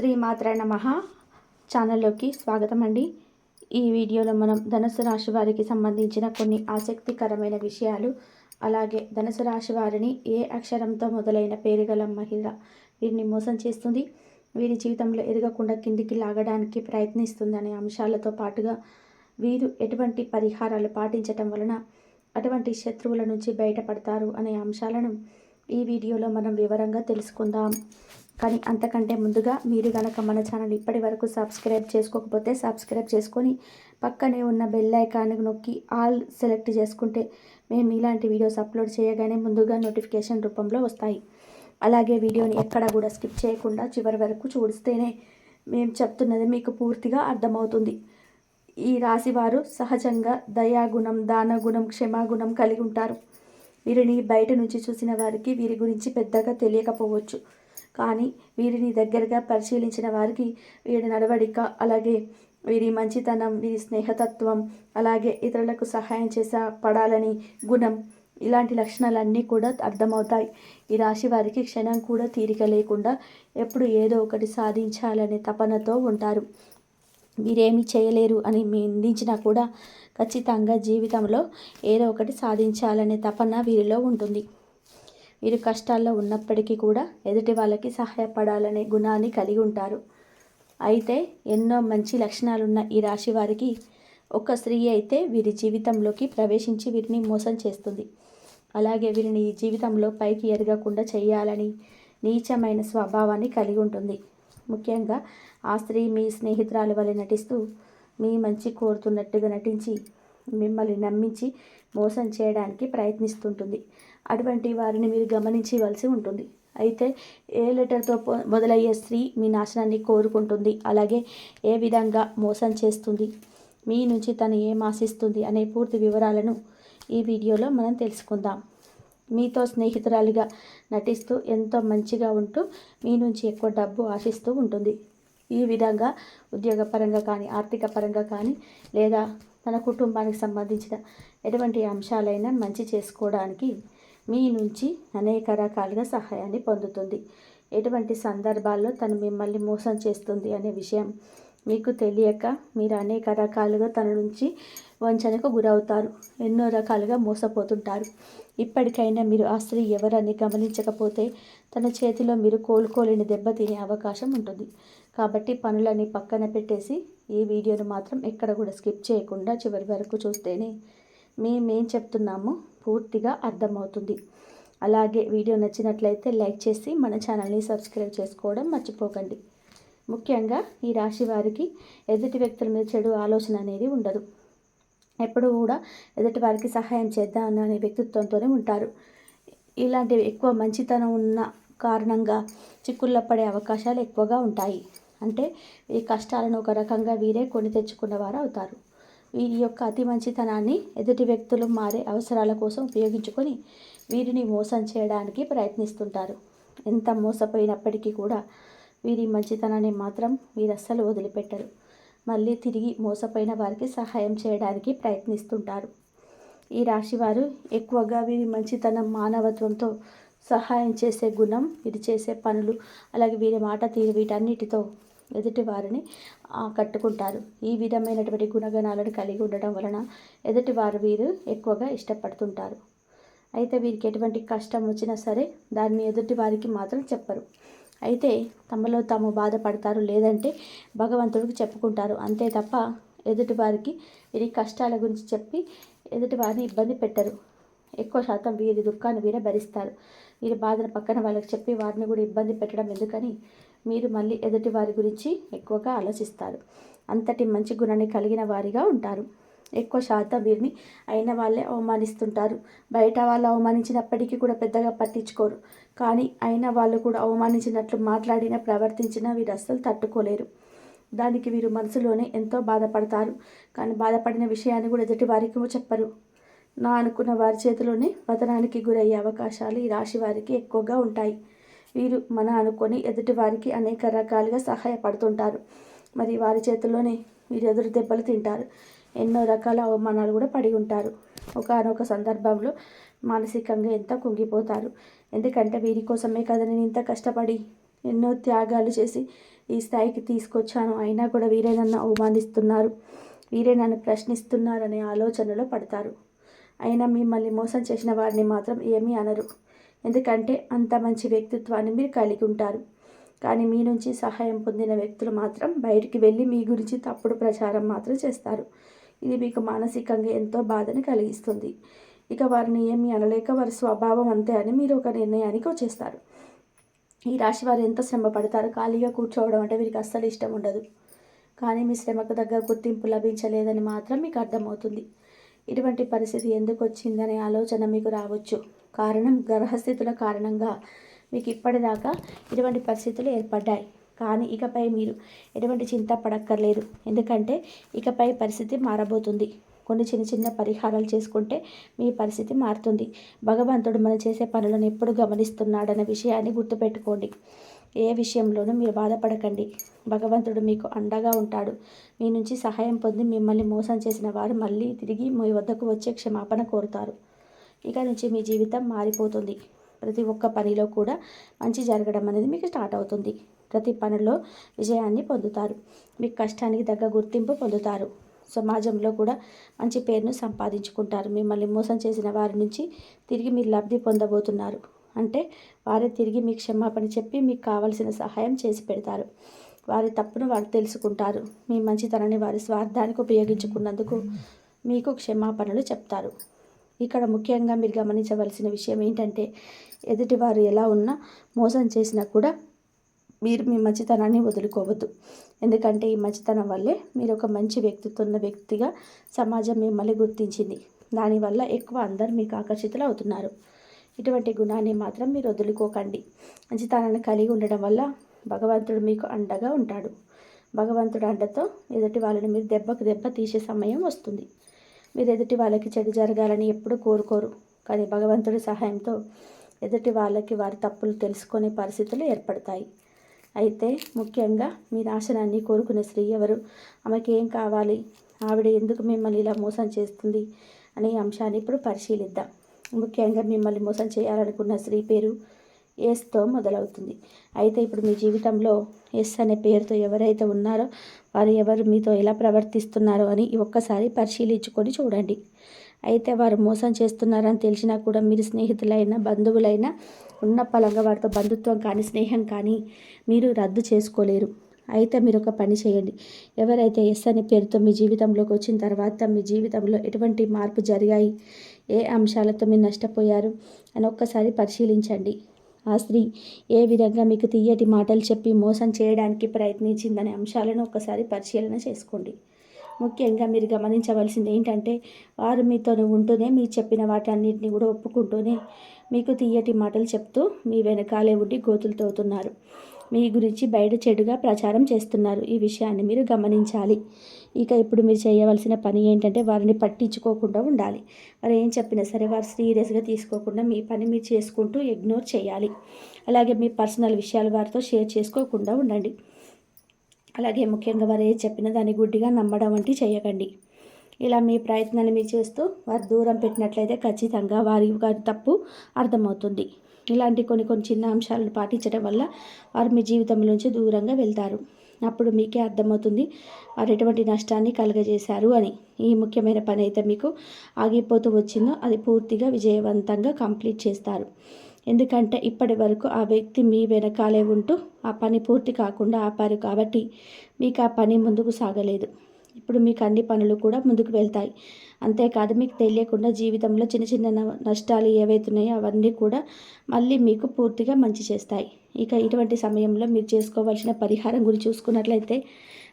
శ్రీమాత్ర నమ. ఛానల్లోకి స్వాగతం అండి ఈ వీడియోలో మనం ధనుసు రాశి వారికి సంబంధించిన కొన్ని ఆసక్తికరమైన విషయాలు అలాగే ధనుసు రాశి వారిని ఏ అక్షరంతో మొదలైన పేరు గల మహిళ వీరిని మోసం చేస్తుంది వీరి జీవితంలో ఎదగకుండా కిందికి లాగడానికి ప్రయత్నిస్తుంది అనే అంశాలతో పాటుగా వీరు ఎటువంటి పరిహారాలు పాటించటం వలన అటువంటి శత్రువుల నుంచి బయటపడతారు అనే అంశాలను ఈ వీడియోలో మనం వివరంగా తెలుసుకుందాం. కానీ అంతకంటే ముందుగా మీరు గనక మన ఛానల్ ఇప్పటి వరకు సబ్స్క్రైబ్ చేసుకోకపోతే సబ్స్క్రైబ్ చేసుకొని పక్కనే ఉన్న బెల్ ఐకాన్ నొక్కి ఆల్ సెలెక్ట్ చేసుకుంటే మేము ఇలాంటి వీడియోస్ అప్లోడ్ చేయగానే ముందుగా నోటిఫికేషన్ రూపంలో వస్తాయి. అలాగే వీడియోని ఎక్కడ కూడా స్కిప్ చేయకుండా చివరి వరకు చూడిస్తేనే మేము చెప్తున్నది మీకు పూర్తిగా అర్థమవుతుంది. ఈ రాశివారు సహజంగా దయాగుణం దానగుణం క్షమాగుణం కలిగి ఉంటారు. వీరిని బయట నుంచి చూసిన వారికి వీరి గురించి పెద్దగా తెలియకపోవచ్చు. కానీ వీరిని దగ్గరగా పరిశీలించిన వారికి వీరి నడవడిక అలాగే వీరి మంచితనం వీరి స్నేహతత్వం అలాగే ఇతరులకు సహాయం చేసే పడాలని గుణం ఇలాంటి లక్షణాలన్నీ కూడా అర్థమవుతాయి. ఈ రాశి వారికి క్షణం కూడా తీరిక లేకుండా ఎప్పుడు ఏదో ఒకటి సాధించాలనే తపనతో ఉంటారు. మీరేమి చేయలేరు అని మీ నిందించినా కూడా ఖచ్చితంగా జీవితంలో ఏదో ఒకటి సాధించాలనే తపన వీరిలో ఉంటుంది. వీరు కష్టాల్లో ఉన్నప్పటికీ కూడా ఎదుటి వాళ్ళకి సహాయపడాలనే గుణాన్ని కలిగి ఉంటారు. అయితే ఎన్నో మంచి లక్షణాలున్న ఈ రాశి వారికి ఒక స్త్రీ అయితే వీరి జీవితంలోకి ప్రవేశించి వీరిని మోసం చేస్తుంది. అలాగే వీరిని ఈ జీవితంలో పైకి ఎదగకుండా చేయాలని నీచమైన స్వభావాన్ని కలిగి ఉంటుంది. ముఖ్యంగా ఆ స్త్రీ మీ స్నేహితురాలి వలె నటిస్తూ మీ మంచి కోరుతున్నట్టుగా నటించి మిమ్మల్ని నమ్మించి మోసం చేయడానికి ప్రయత్నిస్తుంటుంది. అటువంటి వారిని మీరు గమనించవలసి ఉంటుంది. అయితే ఏ లెటర్తో మొదలయ్యే స్త్రీ మీ నాశనాన్ని కోరుకుంటుంది. అలాగే ఏ విధంగా మోసం చేస్తుంది. మీ నుంచి తను ఏం ఆశిస్తుంది అనే పూర్తి వివరాలను ఈ వీడియోలో మనం తెలుసుకుందాం. మీతో స్నేహితురాలిగా నటిస్తూ ఎంతో మంచిగా ఉంటూ మీ నుంచి ఎక్కువ డబ్బు ఆశిస్తూ ఉంటుంది. ఈ విధంగా ఉద్యోగపరంగా కానీ ఆర్థిక పరంగా కానీ లేదా తన కుటుంబానికి సంబంధించిన ఎటువంటి అంశాలైనా మంచి చేసుకోవడానికి మీ నుంచి అనేక రకాలుగా సహాయాన్ని పొందుతుంది. ఎటువంటి సందర్భాల్లో తను మిమ్మల్ని మోసం చేస్తుంది అనే విషయం మీకు తెలియక మీరు అనేక రకాలుగా తన నుంచి వంచనకు గురవుతారు. ఎన్నో రకాలుగా మోసపోతుంటారు. ఇప్పటికైనా మీరు ఆ స్త్రీ ఎవరని గమనించకపోతే తన చేతిలో మీరు కోలుకోలేని దెబ్బ తినే అవకాశం ఉంటుంది. కాబట్టి పనులని పక్కన పెట్టేసి ఈ వీడియోను మాత్రం ఎక్కడ కూడా స్కిప్ చేయకుండా చివరి వరకు చూస్తేనే మేమేం చెప్తున్నామో పూర్తిగా అర్థమవుతుంది. అలాగే వీడియో నచ్చినట్లయితే లైక్ చేసి మన ఛానల్ని సబ్స్క్రైబ్ చేసుకోవడం మర్చిపోకండి. ముఖ్యంగా ఈ రాశి వారికి ఎదుటి వ్యక్తుల మీద చెడు ఆలోచన అనేది ఉండదు. ఎప్పుడు కూడా ఎదుటి వారికి సహాయం చేద్దాం అనే వ్యక్తిత్వంతోనే ఉంటారు. ఇలాంటివి ఎక్కువ మంచితనం ఉన్న కారణంగా చిక్కుల్లో పడే అవకాశాలు ఎక్కువగా ఉంటాయి. అంటే ఈ కష్టాలను ఒక రకంగా వీరే కొని తెచ్చుకున్నవారు అవుతారు. వీరి యొక్క అతి మంచితనాన్ని ఎదుటి వ్యక్తులు మారే అవసరాల కోసం ఉపయోగించుకొని వీరిని మోసం చేయడానికి ప్రయత్నిస్తుంటారు. ఎంత మోసపోయినప్పటికీ కూడా వీరి మంచితనాన్ని మాత్రం వీరు అస్సలు వదిలిపెట్టరు. మళ్ళీ తిరిగి మోసపోయిన వారికి సహాయం చేయడానికి ప్రయత్నిస్తుంటారు. ఈ రాశివారు ఎక్కువగా వీరి మంచితనం మానవత్వంతో సహాయం చేసే గుణం వీరు చేసే పనులు అలాగే వీరి మాట తీరు వీటన్నిటితో ఎదుటి వారిని కట్టుకుంటారు. ఈ విధమైనటువంటి గుణగణాలను కలిగి ఉండటం వలన ఎదుటి వారు వీరు ఎక్కువగా ఇష్టపడుతుంటారు. అయితే వీరికి ఎటువంటి కష్టం వచ్చినా సరే దాన్ని ఎదుటి వారికి మాత్రం చెప్పరు. అయితే తమలో తాము బాధపడతారు లేదంటే భగవంతుడికి చెప్పుకుంటారు. అంతే తప్ప ఎదుటి వారికి వీరి కష్టాల గురించి చెప్పి ఎదుటి వారిని ఇబ్బంది పెట్టరు. ఎక్కువ శాతం వీరి దుఃఖాన్ని వీరే భరిస్తారు. వీరి బాధను పక్కన వాళ్ళకి చెప్పి వారిని కూడా ఇబ్బంది పెట్టడం ఎందుకని మీరు మళ్ళీ ఎదుటి వారి గురించి ఎక్కువగా ఆలోచిస్తారు. అంతటి మంచి గుణాన్ని కలిగిన వారిగా ఉంటారు. ఎక్కువ శాతం వీరిని అయిన వాళ్ళే అవమానిస్తుంటారు. బయట వాళ్ళు అవమానించినప్పటికీ కూడా పెద్దగా పట్టించుకోరు. కానీ అయిన వాళ్ళు కూడా అవమానించినట్లు మాట్లాడిన ప్రవర్తించిన వీరు అస్సలు తట్టుకోలేరు. దానికి వీరు మనసులోనే ఎంతో బాధపడతారు. కానీ బాధపడిన విషయాన్ని కూడా ఎదుటి వారికి చెప్పరు. నా అనుకున్న వారి చేతిలోనే పతనానికి గురయ్యే అవకాశాలు ఈ రాశి వారికి ఎక్కువగా ఉంటాయి. వీరు మన అనుకొని ఎదుటి వారికి అనేక రకాలుగా సహాయపడుతుంటారు. మరి వారి చేతిలోనే వీరు ఎదురు దెబ్బలు తింటారు. ఎన్నో రకాల అవమానాలు కూడా పడి ఉంటారు. ఒకనొక సందర్భంలో మానసికంగా ఎంత కుంగిపోతారు. ఎందుకంటే వీరి కోసమే కదా నేను ఇంత కష్టపడి ఎన్నో త్యాగాలు చేసి ఈ స్థాయికి తీసుకొచ్చాను. అయినా కూడా వీరే నన్ను అవమానిస్తున్నారు. వీరే నన్ను ప్రశ్నిస్తున్నారనే ఆలోచనలో పడతారు. అయినా మిమ్మల్ని మోసం చేసిన వారిని మాత్రం ఏమీ అనరు. ఎందుకంటే అంత మంచి వ్యక్తిత్వాన్ని మీరు కలిగి ఉంటారు. కానీ మీ నుంచి సహాయం పొందిన వ్యక్తులు మాత్రం బయటికి వెళ్ళి మీ గురించి తప్పుడు ప్రచారం మాత్రం చేస్తారు. ఇది మీకు మానసికంగా ఎంతో బాధను కలిగిస్తుంది. ఇక వారిని ఏమి అనలేక వారి స్వభావం అంతే అని మీరు ఒక నిర్ణయానికి వచ్చేస్తారు. ఈ రాశి వారు ఎంత శ్రమ పడతారు? ఖాళీగా కూర్చోవడం అంటే వీరికి అస్సలు ఇష్టం ఉండదు. కానీ మీ శ్రమకు దగ్గర గుర్తింపు లభించలేదని మాత్రం మీకు అర్థమవుతుంది. ఇటువంటి పరిస్థితి ఎందుకు వచ్చిందనే ఆలోచన మీకు రావచ్చు. కారణం గ్రహస్థితుల కారణంగా మీకు ఇప్పటిదాకా ఇటువంటి పరిస్థితులు ఏర్పడ్డాయి. కానీ ఇకపై మీరు ఎటువంటి చింత పడక్కర్లేదు. ఎందుకంటే ఇకపై పరిస్థితి మారబోతుంది. కొన్ని చిన్న చిన్న పరిహారాలు చేసుకుంటే మీ పరిస్థితి మారుతుంది. భగవంతుడు మనం చేసే పనులను ఎప్పుడు గమనిస్తున్నాడన్న విషయాన్ని గుర్తుపెట్టుకోండి. ఏ విషయంలోనూ మీరు బాధపడకండి. భగవంతుడు మీకు అండగా ఉంటాడు. మీ నుంచి సహాయం పొంది మిమ్మల్ని మోసం చేసిన వారు మళ్ళీ తిరిగి మీ వద్దకు వచ్చే క్షమాపణ కోరుతారు. ఇక నుంచి మీ జీవితం మారిపోతుంది. ప్రతి ఒక్క పనిలో కూడా మంచి జరగడం అనేది మీకు స్టార్ట్ అవుతుంది. ప్రతి పనిలో విజయాన్ని పొందుతారు. మీ కష్టానికి తగ్గ గుర్తింపు పొందుతారు. సమాజంలో కూడా మంచి పేరును సంపాదించుకుంటారు. మిమ్మల్ని మోసం చేసిన వారి నుంచి తిరిగి మీరు లబ్ధి పొందబోతున్నారు. అంటే వారే తిరిగి మీ క్షమాపణ చెప్పి మీకు కావలసిన సహాయం చేసి పెడతారు. వారి తప్పును వారు తెలుసుకుంటారు. మీ మంచితనాన్ని వారి స్వార్థానికి ఉపయోగించుకున్నందుకు మీకు క్షమాపణలు చెప్తారు. ఇక్కడ ముఖ్యంగా మీరు గమనించవలసిన విషయం ఏంటంటే ఎదుటివారు ఎలా ఉన్నా మోసం చేసినా కూడా మీరు మీ మంచితనాన్ని వదులుకోవద్దు. ఎందుకంటే ఈ మంచితనం వల్లే మీరు ఒక మంచి వ్యక్తిత్వం ఉన్న వ్యక్తిగా సమాజం మిమ్మల్ని గుర్తించింది. దానివల్ల ఎక్కువ అందరు మీకు ఆకర్షితులు అవుతున్నారు. ఇటువంటి గుణాన్ని మాత్రం మీరు వదులుకోకండి. మంచితనాన్ని కలిగి ఉండడం వల్ల భగవంతుడు మీకు అండగా ఉంటాడు. భగవంతుడు అండతో ఎదుటి వాళ్ళని మీరు దెబ్బకు దెబ్బ తీసే సమయం వస్తుంది. మీరు ఎదుటి వాళ్ళకి చెడు జరగాలని ఎప్పుడూ కోరుకోరు. కానీ భగవంతుడి సహాయంతో ఎదుటి వాళ్ళకి వారి తప్పులు తెలుసుకునే పరిస్థితులు ఏర్పడతాయి. అయితే ముఖ్యంగా మీ నాశనాన్ని కోరుకునే స్త్రీ ఎవరు? ఆమెకి ఏం కావాలి? ఆవిడ ఎందుకు మిమ్మల్ని ఇలా మోసం చేస్తుంది? అనే అంశాన్ని ఇప్పుడు పరిశీలిద్దాం. ముఖ్యంగా మిమ్మల్ని మోసం చేయాలనుకున్న స్త్రీ పేరు ఎస్తో మొదలవుతుంది. అయితే ఇప్పుడు మీ జీవితంలో ఎస్ అనే పేరుతో ఎవరైతే ఉన్నారో వారు ఎవరు మీతో ఎలా ప్రవర్తిస్తున్నారో అని ఒక్కసారి పరిశీలించుకొని చూడండి. అయితే వారు మోసం చేస్తున్నారని తెలిసినా కూడా మీరు స్నేహితులైనా బంధువులైనా ఉన్న పలంగా వారితో బంధుత్వం కానీ స్నేహం కానీ మీరు రద్దు చేసుకోలేరు. అయితే మీరు ఒక పని చేయండి. ఎవరైతే ఎస్ అనే పేరుతో మీ జీవితంలోకి వచ్చిన తర్వాత మీ జీవితంలో ఎటువంటి మార్పు జరిగాయి ఏ అంశాలతో మీరు నష్టపోయారు అని ఒక్కసారి పరిశీలించండి. ఆ స్త్రీ ఏ విధంగా మీకు తీయటి మాటలు చెప్పి మోసం చేయడానికి ప్రయత్నించిందనే అంశాలను ఒకసారి పరిశీలన చేసుకోండి. ముఖ్యంగా మీరు గమనించవలసింది ఏంటంటే వారు మీతోనే ఉంటూనే మీరు చెప్పిన వాటన్నిటిని కూడా ఒప్పుకుంటూనే మీకు తీయటి మాటలు చెప్తూ మీ వెనకాలే ఉండి గోతులు తోతున్నారు. మీ గురించి బయట చెడుగా ప్రచారం చేస్తున్నారు. ఈ విషయాన్ని మీరు గమనించాలి. ఇక ఇప్పుడు మీరు చేయవలసిన పని ఏంటంటే వారిని పట్టించుకోకుండా ఉండాలి. వారు ఏం చెప్పినా సరే వారు సీరియస్గా తీసుకోకుండా మీ పని మీరు చేసుకుంటూ ఇగ్నోర్ చేయాలి. అలాగే మీ పర్సనల్ విషయాలు వారితో షేర్ చేసుకోకుండా ఉండండి. అలాగే ముఖ్యంగా వారు ఏం చెప్పినా దాన్ని గుడ్డిగా నమ్మడం వంటి చేయకండి. ఇలా మీ ప్రయత్నాన్ని మీరు చేస్తూ వారు దూరం పెట్టినట్లయితే ఖచ్చితంగా వారి వారి తప్పు అర్థమవుతుంది. ఇలాంటి కొన్ని కొన్ని చిన్న అంశాలను పాటించడం వల్ల వారు మీ జీవితం నుంచి దూరంగా వెళ్తారు. అప్పుడు మీకే అర్థమవుతుంది వారు ఎటువంటి నష్టాన్ని కలుగజేశారు అని. ఈ ముఖ్యమైన పని అయితే మీకు ఆగిపోతూ వచ్చిందో అది పూర్తిగా విజయవంతంగా కంప్లీట్ చేస్తారు. ఎందుకంటే ఇప్పటి వరకు ఆ వ్యక్తి మీ వెనకాలే ఉంటూ ఆ పని పూర్తి కాకుండా ఆపారు కాబట్టి మీకు ఆ పని ముందుకు సాగలేదు. ఇప్పుడు మీకు అన్ని పనులు కూడా ముందుకు వెళ్తాయి. అంతేకాదు మీకు తెలియకుండా జీవితంలో చిన్న చిన్న నష్టాలు ఏవైతున్నాయో అవన్నీ కూడా మళ్ళీ మీకు పూర్తిగా మంచి చేస్తాయి. ఇక ఇటువంటి సమయంలో మీరు చేసుకోవాల్సిన పరిహారం గురించి చూసుకున్నట్లయితే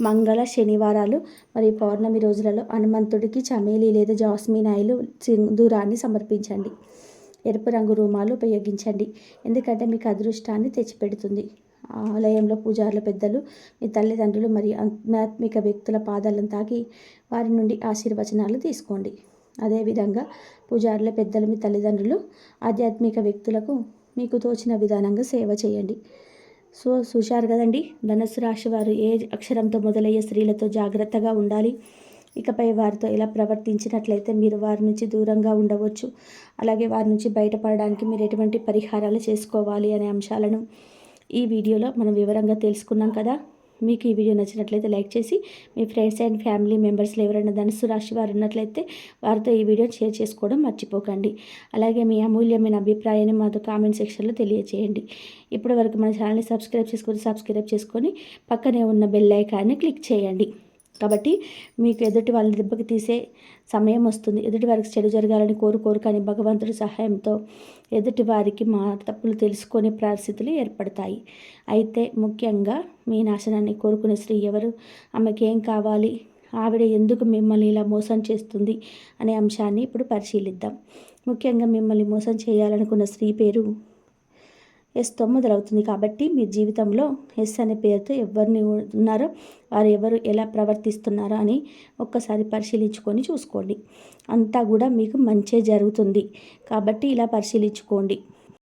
మంగళ శనివారాలు మరియు పౌర్ణమి రోజులలో హనుమంతుడికి చమేలి లేదా జాస్మిన్ ఆయిల్ సింధూరాన్ని సమర్పించండి. ఎరుపు రంగు రూమాలు ఉపయోగించండి. ఎందుకంటే మీకు అదృష్టాన్ని తెచ్చిపెడుతుంది. ఆలయంలో పూజారుల పెద్దలు మీ తల్లిదండ్రులు మరియు ఆధ్యాత్మిక వ్యక్తుల పాదాలను తాకి వారి నుండి ఆశీర్వచనాలు తీసుకోండి. అదేవిధంగా పూజారుల పెద్దలు మీ తల్లిదండ్రులు ఆధ్యాత్మిక వ్యక్తులకు మీకు తోచిన విధానంగా సేవ చేయండి. సో చూశారు కదండి ధనస్సు రాశి వారు ఏ అక్షరంతో మొదలయ్యే స్త్రీలతో జాగ్రత్తగా ఉండాలి. ఇకపై వారితో ఇలా ప్రవర్తించినట్లయితే మీరు వారి నుంచి దూరంగా ఉండవచ్చు. అలాగే వారి నుంచి బయటపడడానికి మీరు ఎటువంటి పరిహారాలు చేసుకోవాలి అనే అంశాలను ఈ వీడియోలో మనం వివరంగా తెలుసుకున్నాం కదా. మీకు ఈ వీడియో నచ్చినట్లయితే లైక్ చేసి మీ ఫ్రెండ్స్ అండ్ ఫ్యామిలీ మెంబర్స్లో ఎవరైనా ధనుసు రాశి వారు ఉన్నట్లయితే వారితో ఈ వీడియో షేర్ చేసుకోవడం మర్చిపోకండి. అలాగే మీ అమూల్యమైన అభిప్రాయాన్ని మాతో కామెంట్ సెక్షన్లో తెలియజేయండి ఇప్పటి వరకు మన ఛానల్ని సబ్స్క్రైబ్ చేసుకొని సబ్స్క్రైబ్ చేసుకొని పక్కనే ఉన్న బెల్ ఐకాన్ని క్లిక్ చేయండి. కాబట్టి మీకు ఎదుటి వాళ్ళని దెబ్బకి తీసే సమయం వస్తుంది. ఎదుటి వారికి చెడు జరగాలని కోరుకోరు కానీ భగవంతుడి సహాయంతో ఎదుటి వారికి మా తప్పులు తెలుసుకునే పరిస్థితులు ఏర్పడతాయి. అయితే ముఖ్యంగా మీ నాశనాన్ని కోరుకునే స్త్రీ ఎవరు? ఆమెకి ఏం కావాలి? ఆవిడ ఎందుకు మిమ్మల్ని ఇలా మోసం చేస్తుంది అనే అంశాన్ని ఇప్పుడు పరిశీలిద్దాం. ముఖ్యంగా మిమ్మల్ని మోసం చేయాలనుకున్న స్త్రీ పేరు ఎస్తో మొదలవుతుంది కాబట్టి మీ జీవితంలో ఎస్ అనే పేరుతో ఎవరిని ఉన్నారో వారు ఎవరు ఎలా ప్రవర్తిస్తున్నారో అని ఒక్కసారి పరిశీలించుకొని చూసుకోండి. అంతా కూడా మీకు మంచే జరుగుతుంది. కాబట్టి ఇలా పరిశీలించుకోండి.